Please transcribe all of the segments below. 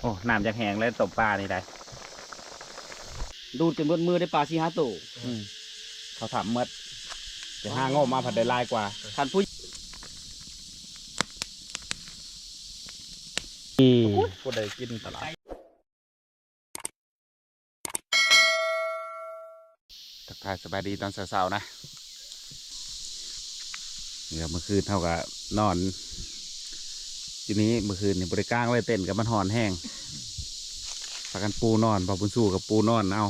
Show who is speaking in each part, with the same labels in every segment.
Speaker 1: โอ้น้ำจากแห้งแล้วตบปลานี่ได้
Speaker 2: ดูดจนเบนมือได้ปลาสี่ห้าตัว
Speaker 1: อืมเขาถามเมื่อจะห้างอมาผัดได้หลายกว่า
Speaker 2: ท่านผู้
Speaker 1: ผู้ใดกินตลาดทักทายสบายดีตอนเช้าๆนะ เดี๋ยวเมื่อคืนเท่ากับนอน ทีนี้เมื่อคืนนี่บริกางไว้เต้นกับมันหอนแห้งพากันปูนอนพอบุญสู้กับปูนอนเอา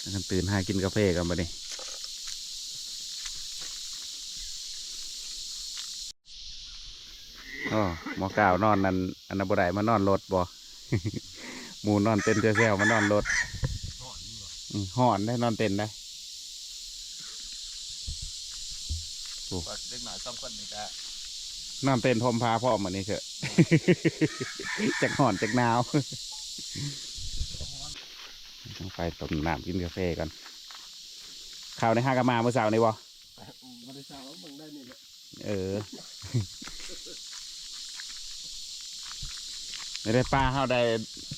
Speaker 1: พากันตื่นหากินกาแฟกันมาดิอ๋อหมอกาวนอนนั่นอันนบไดมานอนรถบ่หมูนอนเต้นเซลๆมานอนรถหอนได้นอนเต้นได้
Speaker 2: เด็กหน่อยสองคนนี่ก็
Speaker 1: นอนเต้นพรมพาพ่อมานี่เถอะ จากหอนจากหนาวต้องไปต้มน้ำกินกาแฟกันข้าวในห้ากะมาเมื่อเช้านี่บ่
Speaker 2: บริษัทมึงได้นี่แหละ
Speaker 1: เออไม่ได้ปลาข้าวได้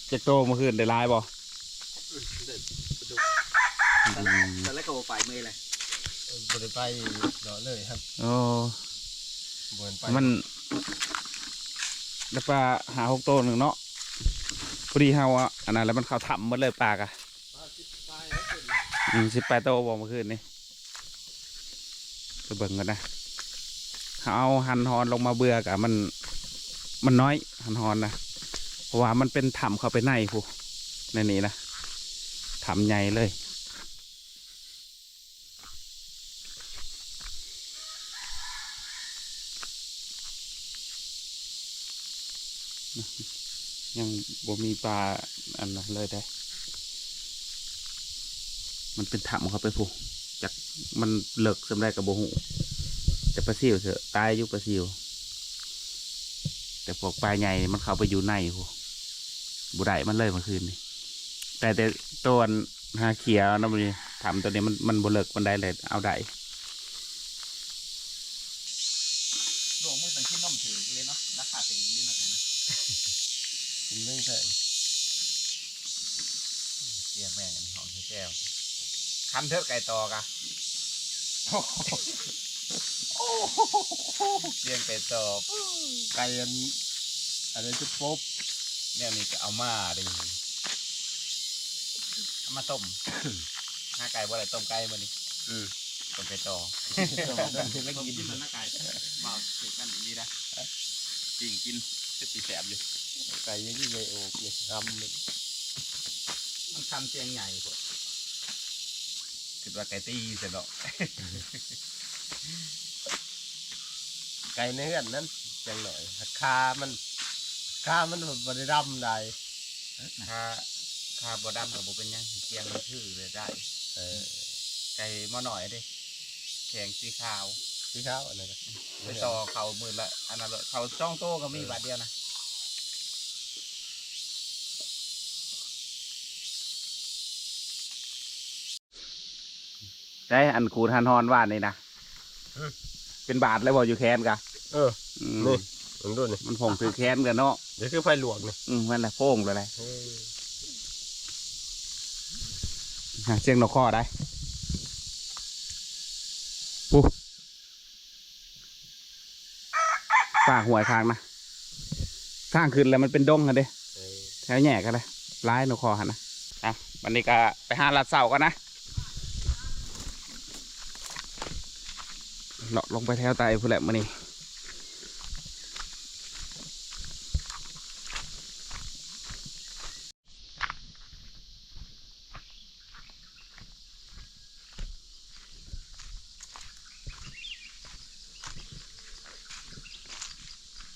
Speaker 1: เจ็กโตเมื่อคืนได้หลายบ่อืม
Speaker 2: แต่แล้วก็บ่ไปเมื่อยเลย
Speaker 3: บริไปเนาะเลยครับ
Speaker 1: โอ้
Speaker 3: บนไป
Speaker 1: มันได้ปลาหาหกโตหนึ่งเนาะพอดีเฮาอะอันนั้นแล้วมันเข้าถ้ำหมดเลยปลากะอืมสิบแปดโตบอกเมื่อคืนนี่ไปเบิ่งกันนะเอาหันหอนลงมาเบื่อกะมัน มันน้อยหันหอนนะเพราะว่ามันเป็นถ้ำเข้าไปในผู้ในนี้นะถ้ำใหญ่เลย ยังบ่มีปลาอันนั้นเลยได้ มันเป็นถ้ำเข้าไปผู้จากมันเลิกสำแรกกับโบหูแต่ปลาซิวเถอะตายอยู่ปลาซิว แต่พวกปลาใหญ่มันเข้าไปอยู่ในผู้บุได้มันเลยเมื่อคืนนี่แต่แต่ตัวหาเขียวนะมันทำตัวนี้มันมันบเลิกมันได้เลยเอาได้
Speaker 2: หลวงมือตั้งที่น้อมถือเลยเนาะราคาถึงเลยนะนะ
Speaker 3: ผม เรื่องแสง
Speaker 1: เกี่ยแม่งกันของแก้วคันเถอะไก่ตอกะเกี่ยงไก่ตอก
Speaker 3: ไก่อันอะไรจะป๊บ
Speaker 1: เนี่ยนี่ก็เอามาดิเอามาต้มหาไก่บ่ได้ต้มไก่มานี่อืมต้มไก่ต่อ
Speaker 2: ไม่กินมันน่าไก่บ่าวเสียกันดีนะ
Speaker 1: จริงกินจะสีแสบอยู่
Speaker 3: ไก่ยังยิ่งใหญ่โอกเนี่ยทำเลย
Speaker 2: มันทำเตียงใหญ่พวก
Speaker 1: คิดว่าไก่ตีเสร็จแล้ว
Speaker 3: ไก่ในเฮือนนั้นจังหน่อยคามันคามันบริดำได้
Speaker 1: ถ้าถ้าบ่ดำกับบ่เป็นหยังเกียงมันชื่อเลยได้
Speaker 3: เออ
Speaker 1: ไก่มาหน่อยเดิแข็งสีขาว
Speaker 3: พี่ข้าวอันนั้นก็
Speaker 1: ไปต่อเขาหมื่นละอันนั้นเลยเขาจ้องโตก็มีบาทเดียวนะ ได้อันขูดหันฮอนว่านนี่นะเป็นบาทเลยบ่อยู่แคนกะ
Speaker 3: เออ
Speaker 1: อืม
Speaker 3: นี่มึงดูนี่
Speaker 1: มันผงถือแคนกันเนาะ
Speaker 3: เดี๋ยวคือไฟหลวกนี่
Speaker 1: อืมมันแหละโป้งเลยแหละ
Speaker 3: เออ
Speaker 1: หาเสียงนกข้อได้ปุ๊ป่าหวยทางนะทางขึ้นแล้วมันเป็นดงกันเด้
Speaker 3: เออ
Speaker 1: แถวแหย่กันเลยร้ายนกคอหันนะอะวันนี้ก็ไปหาลัดเสากันนะ เลาะลงไปแถวไตพู้นแหละมื่อนี้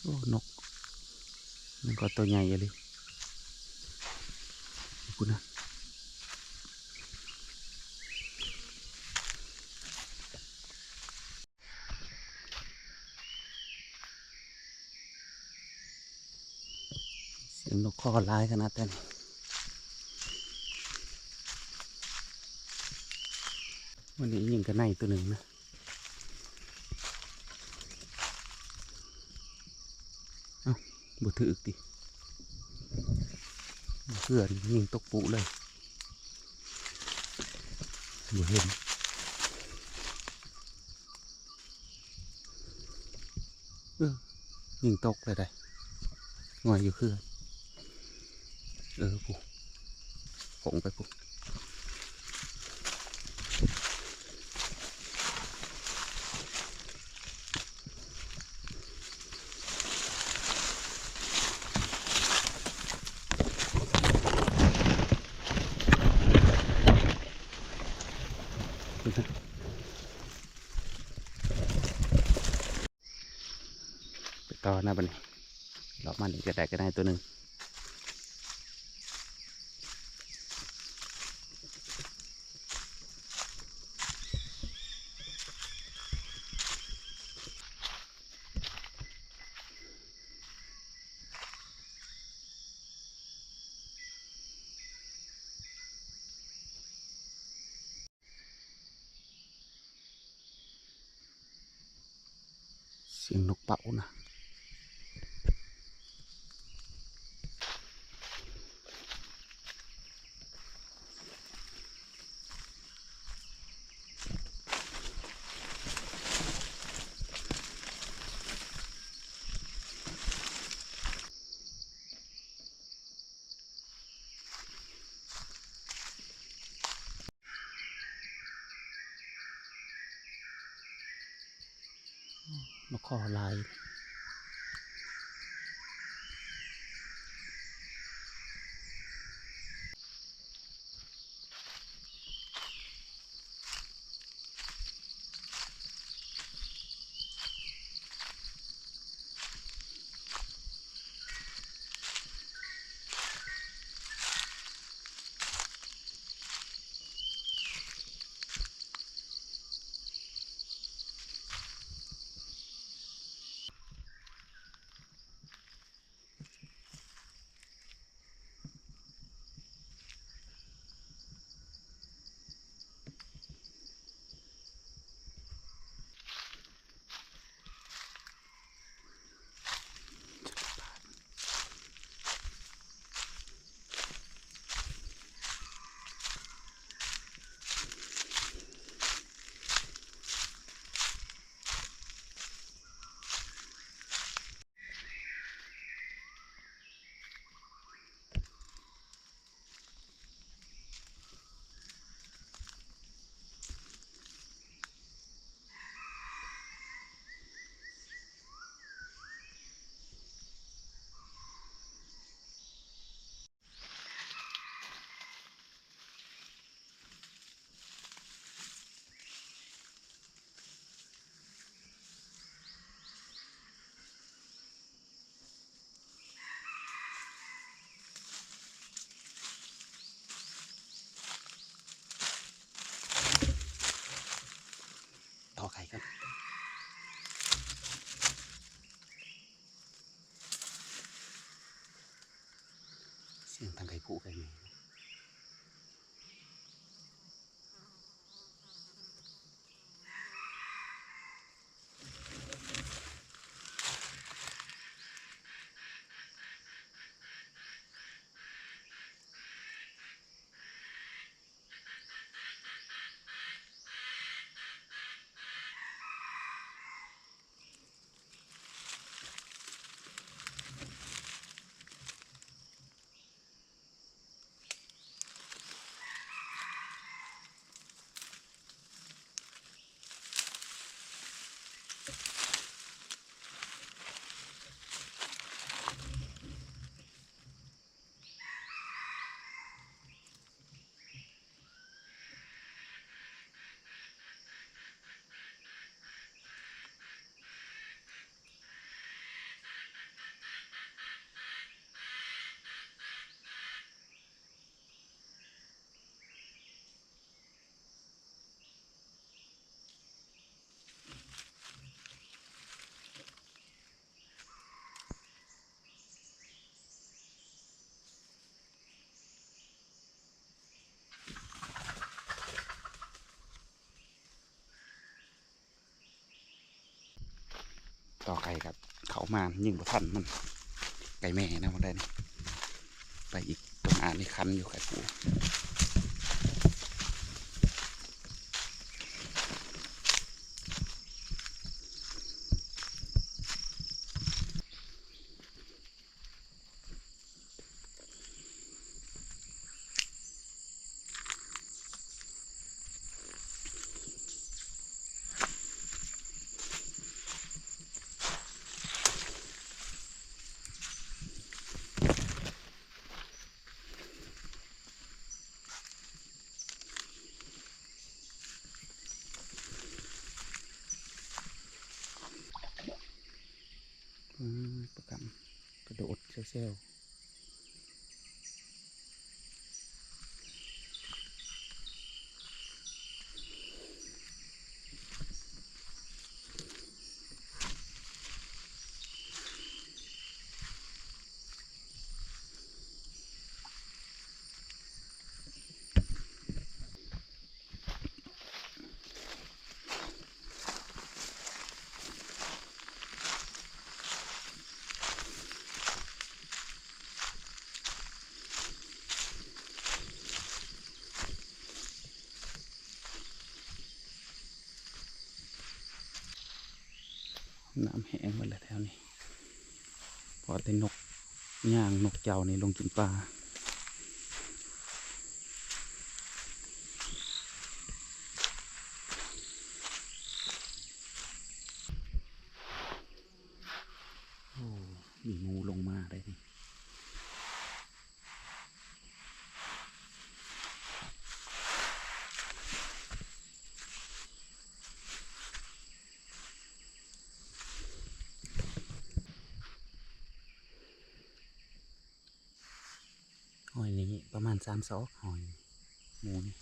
Speaker 1: โอ้นกมันก็ตัวใหญ่เลยคุณนะ เสียงนกข้อร้ายขนาดนั้นวันนี้ยิงกันในตัวหนึ่งนะบ่ถือกดิเพื่อนยิงตกปุเลยบ่เห็นเออยิงตกเลยได้งอยอยู่เพื่อน เออปุ๊คงไปกูไปต่อหน้าบันนี้รอบมันอีกจะได้ก็ได้ตัวหนึ่ง เสียงนกเป่านะนกค อลาย ต่อไก่ครับเขามายิงบ่ทันมัน ไก่แม่นะมันได้ไปอีกตรงอ่านนี่คันอยู่ไข่ปูอืมประกำก ระ น้ำแห้งหมดเลยแถวนี้ พอแต่นกย่างนกเจ้านี่ลงกินปลาโอ้มีงูลงมาเลยนี่ หอยนี้ประ มาณสามซอกหอยหมูนี่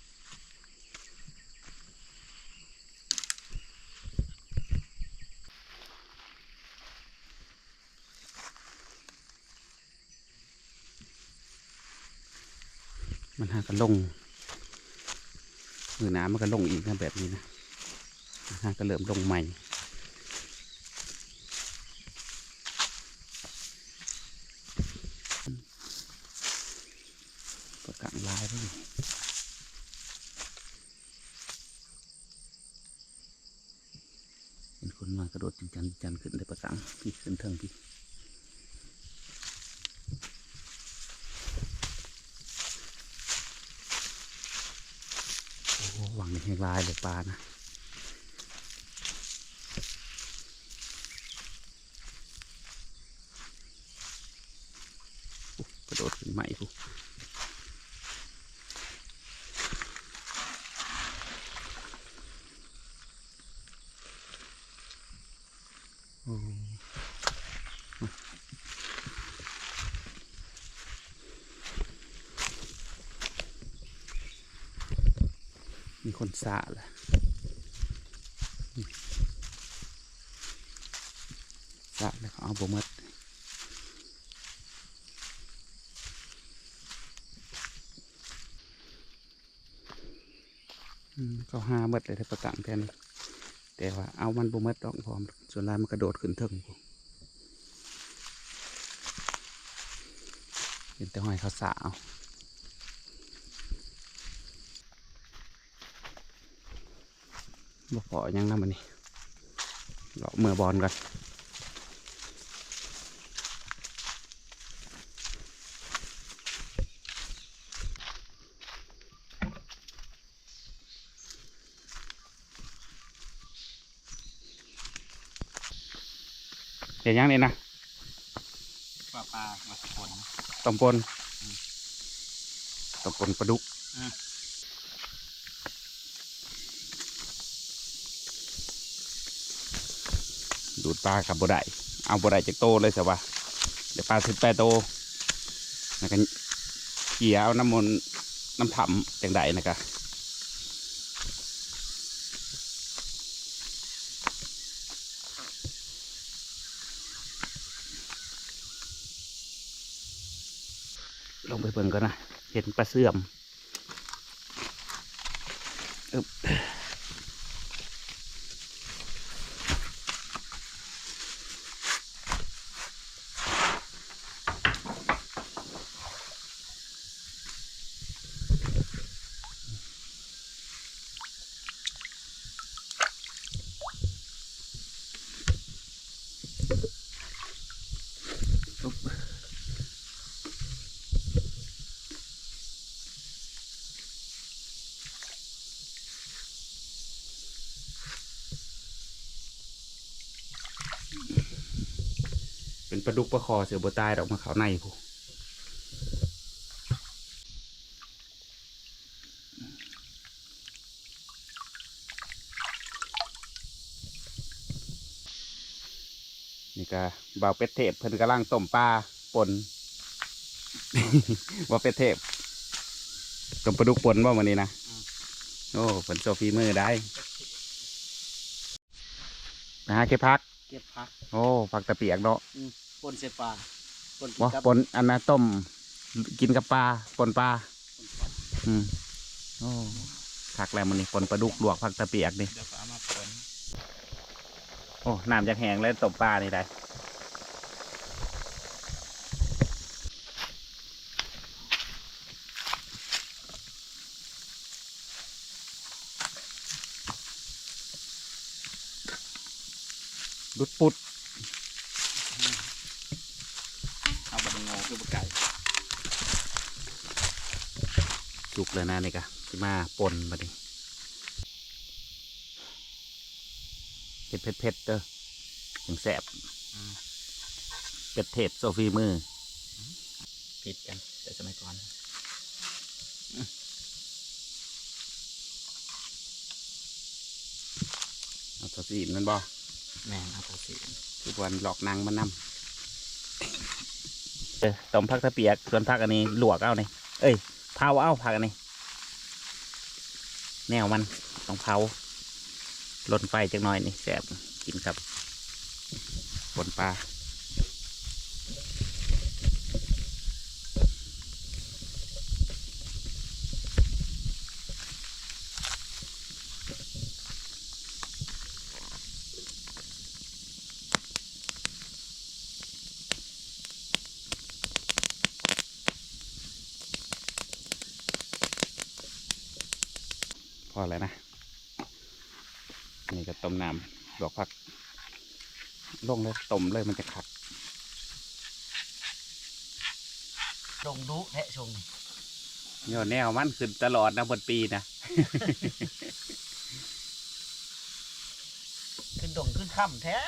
Speaker 1: มันหากันลงมือน้ำมันก็ลงอีกนะแบบนี้นะหาก็เริ่มลงใหม่ ประกังลายไปเลยเป็นคนมากระ โดดจิงจันจันขึ้นได้ประกังพี่ขึ้นเทิงพี่โอ้โหหวังในแหงลายเลยปลานะโอ้กระโดดขึ้นใหม่กู สาแหละสาแล้วเอาบ่มดอืมเขาหาหมดเลยถ้าประกังแทนแต่ว่าเอามันบ่มดดอกพร้อม ส่วนลายมันกระโดดขึ้นเทิงเห็นแต่หอยเขาสาว บ่พอหยังนะมันนี่เลาะเมื่อบอลกันเห็นยังนี่นะ
Speaker 2: ปลาปลามาสกล
Speaker 1: ตำปนตำปนปลาดุก
Speaker 2: อืม
Speaker 1: ดูดปลากับบ่ได้เอาบ่ได้จากโตเลยสิวะเดี๋ยวปลาสิบแปดโตนะกันเกี่ยเอาน้ำมนน้ำถ่ำจังใดนะกะลงไปเบิ่งก่อนนะเห็นปลาเสื่อมอึ๊บ เป็นปลาดุกปลาคอเสือบัวตายดอกมาเขาในผู้นี่ก็บ่าวเป็ดเทพเพิ่นกำลังต้มปลาปนว่าเป็ดเทพต้มปลาดุกปนว่ามันนี้นะโอ้เพิ่นโซฟีมือได้นะฮะเก็บพัก
Speaker 2: เก็บผัก
Speaker 1: โอ้ ผักตะเปียกเนาะ
Speaker 2: ปนเสปลาปนกิน
Speaker 1: ว่า
Speaker 2: กับ
Speaker 1: ปนอันนั้นต้มกินกับปลาปนปลา
Speaker 2: ปนปลา
Speaker 1: อืมโอ้ผักแล้วมันนี่ปนปลาดุกลวกผักตะเปียกนี่
Speaker 2: เดี๋ยวก็เอามาปน
Speaker 1: โอ้น้ำจากแห้งแล้วต้มปลานี่ได้ดุดปุด
Speaker 2: เอาบะงอคือบะไก่
Speaker 1: จุกเลยนะนี่กะสิมาปนมาดิเผ็ดเผ็ดเผ็ดเด้อถึงแสบเป็ดเทศโซฟีมือ
Speaker 2: ผิดกัน แต่สมัยก่อน
Speaker 1: เอาตัวสีมันบ่
Speaker 2: แม่งเอาภาษี
Speaker 1: คือวันหลอกนางมันนำ เออต้มผักตะเปียก ส่วนผักอันนี้ลวกเอานี่เอ้ยเผาเอาผักอันนี้แนวมันต้องเผาลนไฟจักหน่อยนี่แสบกินครับบนปลา อแล้วนะ นี่ก็ต้มน้ำลวกผักลงเลยต้มเลยมันจะขัด
Speaker 2: ลงดุแทะชงนี่
Speaker 1: โยนแนวมันขึ้นตลอดนะบนปีนะ
Speaker 2: ขึ้นดงขึ้นค่ำแท้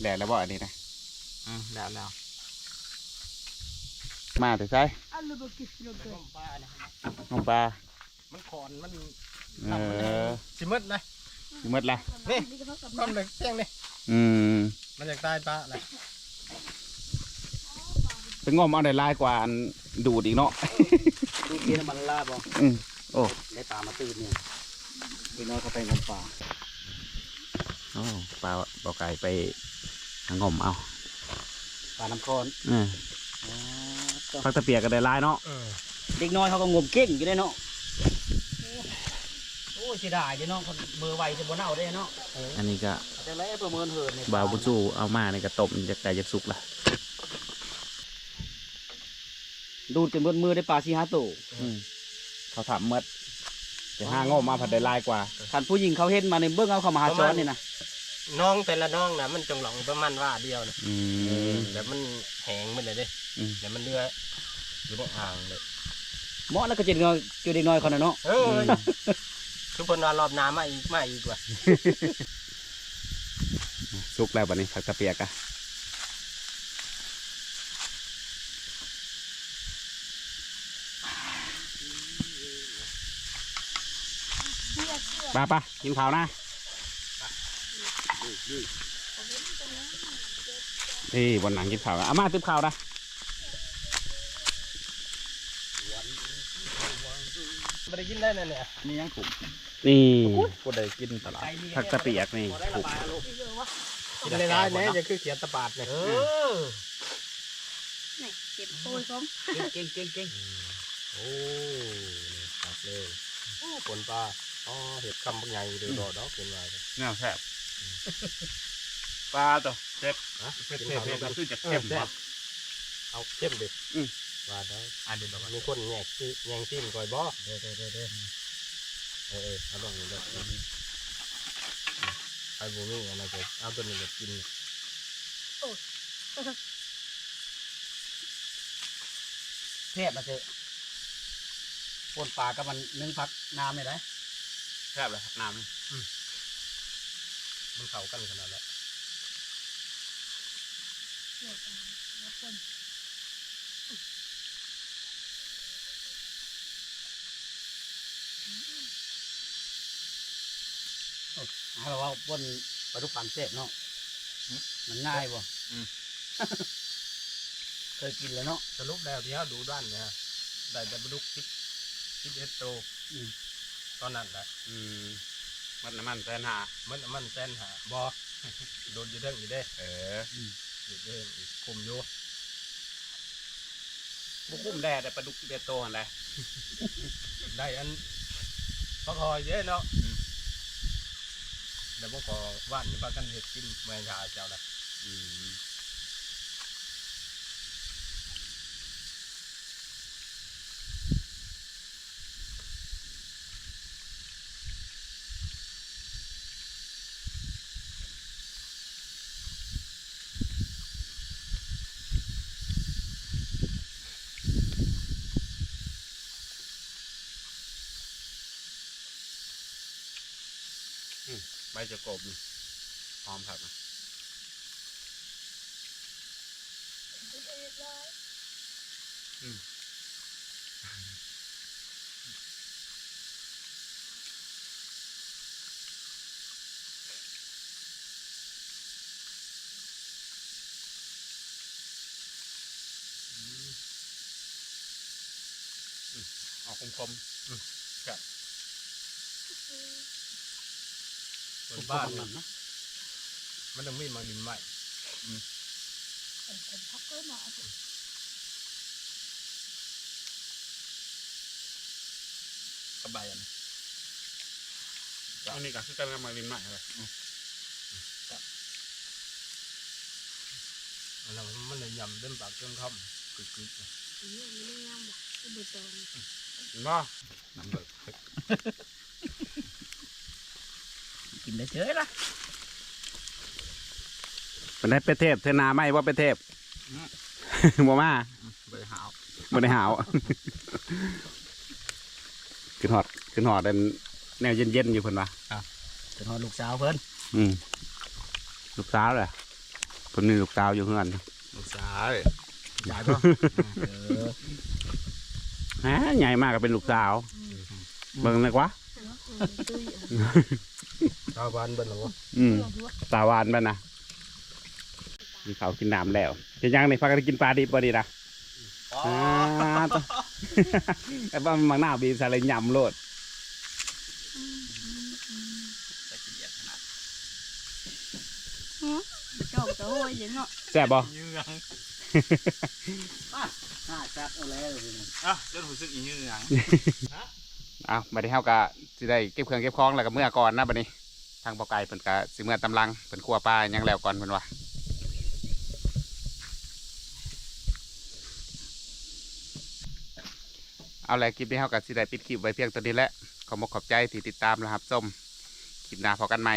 Speaker 1: แหล่แล้วบ่อันนี้นะ
Speaker 2: อืมแล้วแล้ว
Speaker 1: มาแต่ใช่
Speaker 4: Alla böcker sluggar.
Speaker 2: ต้มปลาเนี่ย
Speaker 1: น้องปลา
Speaker 2: มันขอนมัน
Speaker 1: เออ
Speaker 3: สิมืดเลย
Speaker 1: สิหมดละ
Speaker 3: นี่ก้มเลยเที่ยงนี่
Speaker 1: อืม
Speaker 3: มันอยากตายปลาเลย
Speaker 1: ไปงอมเอาได้หลายกว่าอันดูดอีกเนาะ
Speaker 2: ดูเทียนมันลาบ่
Speaker 1: อืมโอ้
Speaker 2: ได้ปลามาตื่นเนี่ยไปน้อยเขาไปงมปลา
Speaker 1: โอ้ปลาบอกไก่ไปหางมเอา
Speaker 2: ปลาน้ำคอน
Speaker 1: อืม
Speaker 2: อ๋อต้อง
Speaker 1: ผักตะเปียกก็ได้หลายเนาะ
Speaker 3: เออ
Speaker 2: เด็กน้อยเขาก็งมเก่งอยู่ได้เนาะโอ้ย เสียดายเด้เนาะเขาเบอร์ไวจะบ่เน่าได้เนาะ
Speaker 1: อันนี้ก็
Speaker 2: แต่แล้วประเมินเหินเนี่ย
Speaker 1: บาวบุจูเอามาในกระต้มจะไก่จะสุกละ
Speaker 2: ดูดจนเบิดมือได้ปลาสี่ห้าตัว
Speaker 1: อืมเขาถามเมดแต่ห้างอมาผัดได้หลายกว่า
Speaker 2: ท่านผู้หญิงเขาเห็นมาในเบื้องเอาเขามาหาซ้อนนี่นะ
Speaker 3: น้องแต่ละน้องนะมันจงหลองประมาณว่าเดียวนะ
Speaker 1: อืม
Speaker 3: แล้วมันแหงมันเลยเด้
Speaker 1: อืม
Speaker 3: แล้วมันเลืออยู่ในอ่างเลย
Speaker 2: เหมาะแล้วก็เจ็ดน้อยเจอเด็กน้อยเขาน่ะเนาะ
Speaker 3: เออทุกคนนอนรอบน้ำมาอีกมาอีกว่ะ
Speaker 1: สุกแล้วบัดนี้ผักตะเปียกอะไปปะกินข้าวนะนี่บนหนังกินข้าวอะอามาติบข้าวนะ
Speaker 3: ไม่ได้กินได้เนี่ยเนี่ย
Speaker 2: นี่ยังขุม
Speaker 1: นี่
Speaker 3: กูได้กินตลาด
Speaker 1: ผักตะเปียกนี่ถูก
Speaker 3: กินได้ร้ายเนี่ยจะคือเขียนตะปาดเนี่ย
Speaker 2: เออ
Speaker 4: Nej, det är på igång.
Speaker 2: เก่งเก่งเก่ง
Speaker 3: โอ้นี่ครับเลยโอ้ผลปลาอ๋อเห็ดคำบางอย่างอยู่เดือดดอกเป็นไรกัน
Speaker 1: เงาแซ่บปลาตัวเจ็บ
Speaker 3: ฮะ
Speaker 1: เผ็ด
Speaker 3: กิน
Speaker 1: เผ็ด
Speaker 3: ข้าว
Speaker 1: เผ็ด
Speaker 3: แล้วกัน
Speaker 1: คือจะ
Speaker 3: เอ
Speaker 1: เข้
Speaker 3: อ
Speaker 1: ม
Speaker 3: แซ่
Speaker 1: ครับ
Speaker 3: บเอาเข้มดิ
Speaker 1: อืม
Speaker 3: ว่าได้
Speaker 2: อ่านเดี๋ยวบอก
Speaker 3: มีคนแยกที่แยงซิมก่อยบ่
Speaker 2: เด้อเด้อเด้อเด้ อ
Speaker 3: ออเออเอาลงเลยไอ้บุมีอะไรก็เอาตัวนี้มากิน
Speaker 2: เทพมาเถอะปนปลากับมันนึ่งพักน้ำเลยได้
Speaker 1: แซ่บเลยผักน้ำนี่
Speaker 3: มันเข้ากันขนาดนั้น
Speaker 4: เดี๋ยวกันแล้ว
Speaker 2: ให้เราว่าปนปลาทุกปันเทพเนาะมันง่ายบ่เคยกินแล้วเนาะ
Speaker 3: สรุปแล้วที่เขาดูด้านเนี่ยได้แต่ปลาดุกสิบสิบเอ็ดโตว
Speaker 2: อืม
Speaker 3: ตอนนั้นแหละ
Speaker 1: อืมมันน้ำมันแสนหา
Speaker 3: มันมันแสนหาบอ โดนอยู่เด้งอยู่เด้
Speaker 1: เออ
Speaker 3: อยู่เด้งอีกคุมอยู่
Speaker 1: บุกุ้มแดดแต่ปลาดุกเดียโตหันแหละ
Speaker 3: ได้อันพอคอยเยอะเนาะ แล้วพอคอว่านนี่พากันเห็ดกินเมืองชาเจ้าละ
Speaker 1: อืม จะกบนี่หอมครับออกคม
Speaker 3: บนบ้าน
Speaker 2: มั
Speaker 3: นี่
Speaker 2: นนะ
Speaker 3: มันต้องมีมาดินใหม่
Speaker 4: เป็นคนพักก็มาเอา
Speaker 2: กระบายอันนี้
Speaker 1: ๆอันนี้ก็คือการมาริมใหม่เลย
Speaker 3: อันนั้นมันเลยยำเต็มปากเต็มคำกึกๆนะ
Speaker 4: อันนี้ไม่ได้งามว่ะอุบตอง
Speaker 1: เห็นบ่
Speaker 3: น้ำเบิก
Speaker 2: กินได้เฉยละ
Speaker 1: เป็นได้เป็ดเทพเทนาไหมว่าเป็ดเทพบ่มา
Speaker 2: เบอร์หาว
Speaker 1: บ่ได้หาวขึ้นหอดขึ้นหอดเป็นแนวเย็นๆอยู่เพิ่นว่า
Speaker 2: จะนอนลูกสาวเพิ่น
Speaker 1: อืมลูกสาวเลยเพิ่นมีลูกสาวอยู่เฮือน
Speaker 3: ลูกสาว
Speaker 2: ใหญ่ป่ะเออ
Speaker 1: ฮะใหญ่มากก็เป็นลูกสาวเบิ่งเลยกว่า
Speaker 4: ตุ้ย
Speaker 3: ชาวบ้านเบิ่นหรอวะ
Speaker 1: อืม
Speaker 4: ลองดูว่า
Speaker 1: ตาหวานบ้านนะกินข้าวกินน้ำแล้วจะยังนี่พากันกินปลาดิบบ่ดีนะอ่าตัวแต่ว่ามันมังหน้าบีบใส่เลยยำโลด
Speaker 2: จะกินเอียดขนาด
Speaker 4: จอกจะโหยอย่างเนาะ
Speaker 1: แซ่บบ่
Speaker 3: ยืง
Speaker 2: ห้าจัดเอาแล้วเลย
Speaker 3: อะจนรู้สึกอียืง
Speaker 1: อ้าวบัดนี้เฮาก็สิได้เก็บเครื่องเก็บของแล้วก็เมื่อก่อนนะบัดนี้ ทางปอกไก่เพิ่นกะสิเมื่อตำลังเพิ่นครัวปลายังแล้วก่อนเพิ่นว่าเอาแหละคลิปนี้เฮากับสิได้ปิดคลิปไว้เพียงตัวนี้แหละขอบอกขอบใจที่ติดตามนะครับส้มคลิปหน้าพอกันใหม่